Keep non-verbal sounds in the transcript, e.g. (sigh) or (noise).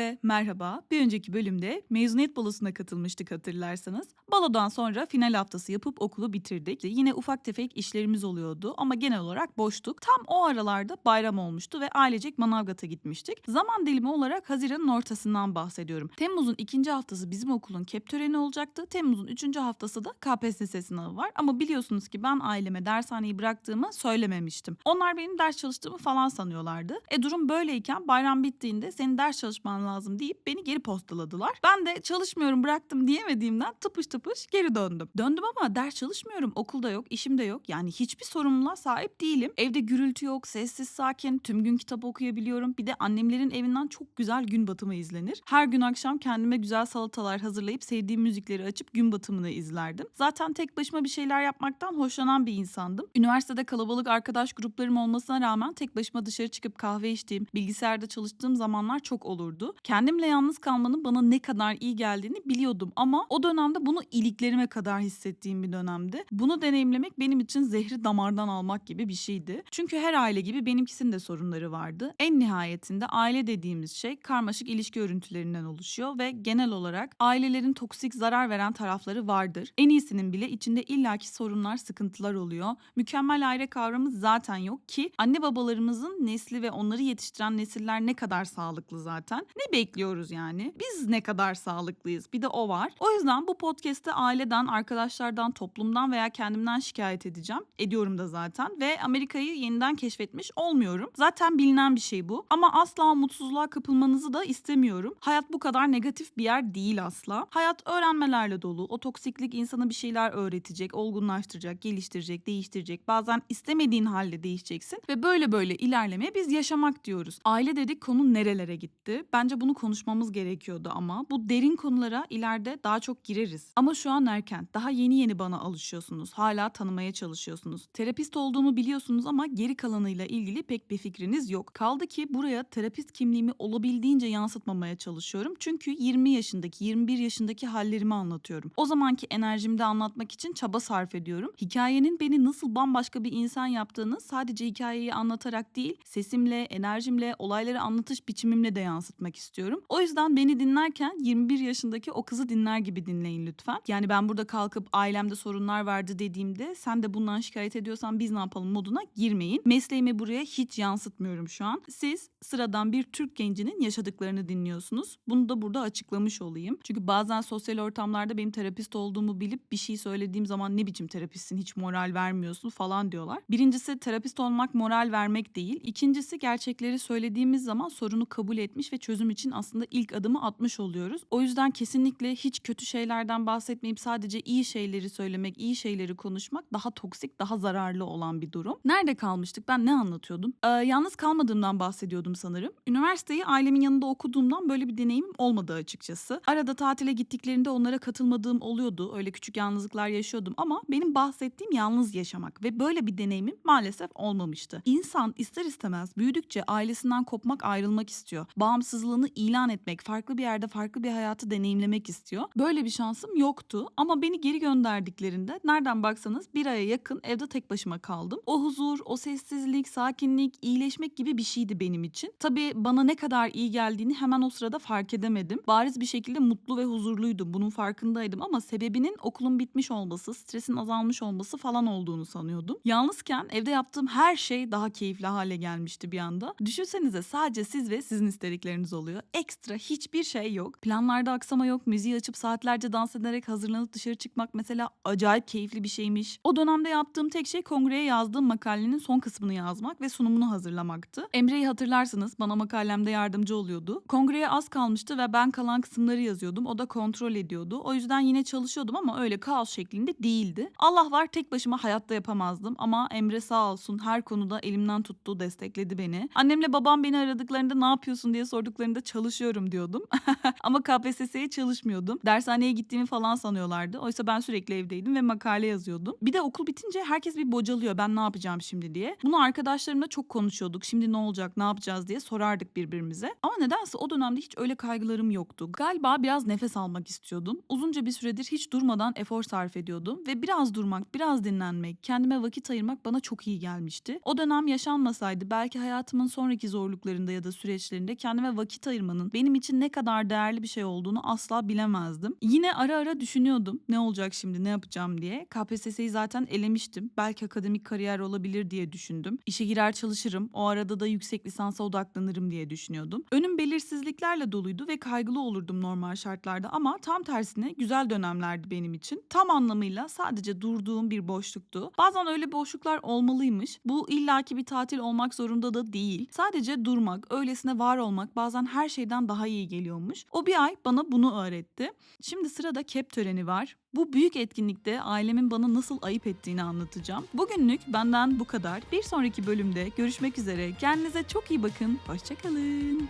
Herkese merhaba. Bir önceki bölümde mezuniyet balosuna katılmıştık hatırlarsanız. Balodan sonra final haftası yapıp okulu bitirdik. Yine ufak tefek işlerimiz oluyordu ama genel olarak boştuk. Tam o aralarda bayram olmuştu ve ailecek Manavgat'a gitmiştik. Zaman dilimi olarak Haziran'ın ortasından bahsediyorum. Temmuz'un ikinci haftası bizim okulun kep töreni olacaktı. Temmuz'un üçüncü haftası da KPSS sınavı var. Ama biliyorsunuz ki ben aileme dershaneyi bıraktığımı söylememiştim. Onlar benim ders çalıştığımı falan sanıyorlardı. E durum böyleyken bayram bittiğinde senin ders çalışman lazım deyip beni geri postaladılar. Ben de çalışmıyorum bıraktım diyemediğimden tıpış tıpış geri döndüm. Döndüm ama ders çalışmıyorum. Okulda yok, işim de yok. Yani hiçbir sorumluluğa sahip değilim. Evde gürültü yok, sessiz sakin, tüm gün kitap okuyabiliyorum. Bir de annemlerin evinden çok güzel gün batımı izlenir. Her gün akşam kendime güzel salatalar hazırlayıp sevdiğim müzikleri açıp gün batımını izlerdim. Zaten tek başıma bir şeyler yapmaktan hoşlanan bir insandım. Üniversitede kalabalık arkadaş gruplarım olmasına rağmen tek başıma dışarı çıkıp kahve içtiğim, bilgisayarda çalıştığım zamanlar çok olurdu. Kendimle yalnız kalmanın bana ne kadar iyi geldiğini biliyordum ama o dönemde bunu iliklerime kadar hissettiğim bir dönemdi. Bunu deneyimlemek benim için zehri damardan almak gibi bir şeydi. Çünkü her aile gibi benimkisinin de sorunları vardı. En nihayetinde aile dediğimiz şey karmaşık ilişki örüntülerinden oluşuyor ve genel olarak ailelerin toksik zarar veren tarafları vardır. En iyisinin bile içinde illaki sorunlar, sıkıntılar oluyor. Mükemmel aile kavramı zaten yok ki anne babalarımızın nesli ve onları yetiştiren nesiller ne kadar sağlıklı zaten. Ne bekliyoruz yani? Biz ne kadar sağlıklıyız? Bir de o var. O yüzden bu podcast'te aileden, arkadaşlardan, toplumdan veya kendimden şikayet edeceğim. Ediyorum da zaten ve Amerika'yı yeniden keşfetmiş olmuyorum. Zaten bilinen bir şey bu. Ama asla mutsuzluğa kapılmanızı da istemiyorum. Hayat bu kadar negatif bir yer değil asla. Hayat öğrenmelerle dolu. O toksiklik insana bir şeyler öğretecek, olgunlaştıracak, geliştirecek, değiştirecek. Bazen istemediğin halde değişeceksin ve böyle böyle ilerlemeye biz yaşamak diyoruz. Aile dedik konu nerelere gitti? Bence bunu konuşmamız gerekiyordu ama bu derin konulara ileride daha çok gireriz. Ama şu an erken. Daha yeni yeni bana alışıyorsunuz. Hala tanımaya çalışıyorsunuz. Terapist olduğumu biliyorsunuz ama geri kalanıyla ilgili pek bir fikriniz yok. Kaldı ki buraya terapist kimliğimi olabildiğince yansıtmamaya çalışıyorum. Çünkü 20 yaşındaki, 21 yaşındaki hallerimi anlatıyorum. O zamanki enerjimde anlatmak için çaba sarf ediyorum. Hikayenin beni nasıl bambaşka bir insan yaptığını sadece hikayeyi anlatarak değil, sesimle, enerjimle, olayları anlatış biçimimle de yansıtmak istiyorum. O yüzden beni dinlerken 21 yaşındaki o kızı dinler gibi dinleyin lütfen. Yani ben burada kalkıp ailemde sorunlar vardı dediğimde sen de bundan şikayet ediyorsan biz ne yapalım moduna girmeyin. Mesleğimi buraya hiç yansıtmıyorum şu an. Siz sıradan bir Türk gencinin yaşadıklarını dinliyorsunuz. Bunu da burada açıklamış olayım. Çünkü bazen sosyal ortamlarda benim terapist olduğumu bilip bir şey söylediğim zaman ne biçim terapistsin hiç moral vermiyorsun falan diyorlar. Birincisi terapist olmak moral vermek değil. İkincisi gerçekleri söylediğimiz zaman sorunu kabul etmiş ve çözüm için aslında ilk adımı atmış oluyoruz. O yüzden kesinlikle hiç kötü şeylerden bahsetmeyip sadece iyi şeyleri söylemek, iyi şeyleri konuşmak daha toksik, daha zararlı olan bir durum. Nerede kalmıştık? Ben ne anlatıyordum? Ee, yalnız kalmadığımdan bahsediyordum sanırım. Üniversiteyi ailemin yanında okuduğumdan böyle bir deneyimim olmadı açıkçası. Arada tatile gittiklerinde onlara katılmadığım oluyordu. Öyle küçük yalnızlıklar yaşıyordum ama benim bahsettiğim yalnız yaşamak ve böyle bir deneyimim maalesef olmamıştı. İnsan ister istemez büyüdükçe ailesinden kopmak, ayrılmak istiyor. Bağımsızlığını ilan etmek, farklı bir yerde farklı bir hayatı deneyimlemek istiyor. Böyle bir şansım yoktu ama beni geri gönderdiklerinde nereden baksanız bir aya yakın evde tek başıma kaldım. O huzur, o sessizlik, sakinlik, iyileşmek gibi bir şeydi benim için. Tabii bana ne kadar iyi geldiğini hemen o sırada fark edemedim. Bariz bir şekilde mutlu ve huzurluydum. Bunun farkındaydım ama sebebinin okulun bitmiş olması, stresin azalmış olması falan olduğunu sanıyordum. Yalnızken evde yaptığım her şey daha keyifli hale gelmişti bir anda. Düşünsenize sadece siz ve sizin istedikleriniz oluyor. Ekstra hiçbir şey yok. Planlarda aksama yok. Müziği açıp saatlerce dans ederek hazırlanıp dışarı çıkmak mesela acayip keyifli bir şeymiş. O dönemde yaptığım tek şey kongreye yazdığım makalenin son kısmını yazmak ve sunumunu hazırlamaktı. Emre'yi hatırlarsınız bana makalemde yardımcı oluyordu. Kongreye az kalmıştı ve ben kalan kısımları yazıyordum. O da kontrol ediyordu. O yüzden yine çalışıyordum ama öyle kaos şeklinde değildi. Allah var tek başıma hayatta yapamazdım ama Emre sağ olsun her konuda elimden tuttu, destekledi beni. Annemle babam beni aradıklarında ne yapıyorsun diye sorduklarında çalışıyorum diyordum. (laughs) ama KPSS'ye çalışmıyordum. Dershaneye gittiğimi falan sanıyorlardı. Oysa ben sürekli evdeydim ve makale yazıyordum. Bir de okul bitince herkes bir bocalıyor ben ne yapacağım şimdi diye. Bunu arkadaşlarımla çok konuşuyorduk. Şimdi ne olacak, ne yapacağız diye sorardık birbirimize. Ama nedense o dönemde hiç öyle kaygılarım yoktu. Galiba biraz nefes almak istiyordum. Uzunca bir süredir hiç durmadan efor sarf ediyordum ve biraz durmak, biraz dinlenmek, kendime vakit ayırmak bana çok iyi gelmişti. O dönem yaşanmasaydı belki hayatımın sonraki zorluklarında ya da süreçlerinde kendime vakit ayırmanın benim için ne kadar değerli bir şey olduğunu asla bilemezdim. Yine ara ara düşünüyordum ne olacak şimdi ne yapacağım diye. KPSS'yi zaten elemiştim. Belki akademik kariyer olabilir diye düşündüm. İşe girer çalışırım. O arada da yüksek lisansa odaklanırım diye düşünüyordum. Önüm belirsizliklerle doluydu ve kaygılı olurdum normal şartlarda ama tam tersine güzel dönemlerdi benim için. Tam anlamıyla sadece durduğum bir boşluktu. Bazen öyle boşluklar olmalıymış. Bu illaki bir tatil olmak zorunda da değil. Sadece durmak, öylesine var olmak bazen her şeyden daha iyi geliyormuş. O bir ay bana bunu öğretti. Şimdi sırada kep töreni var. Bu büyük etkinlikte ailemin bana nasıl ayıp ettiğini anlatacağım. Bugünlük benden bu kadar. Bir sonraki bölümde görüşmek üzere. Kendinize çok iyi bakın. Hoşçakalın.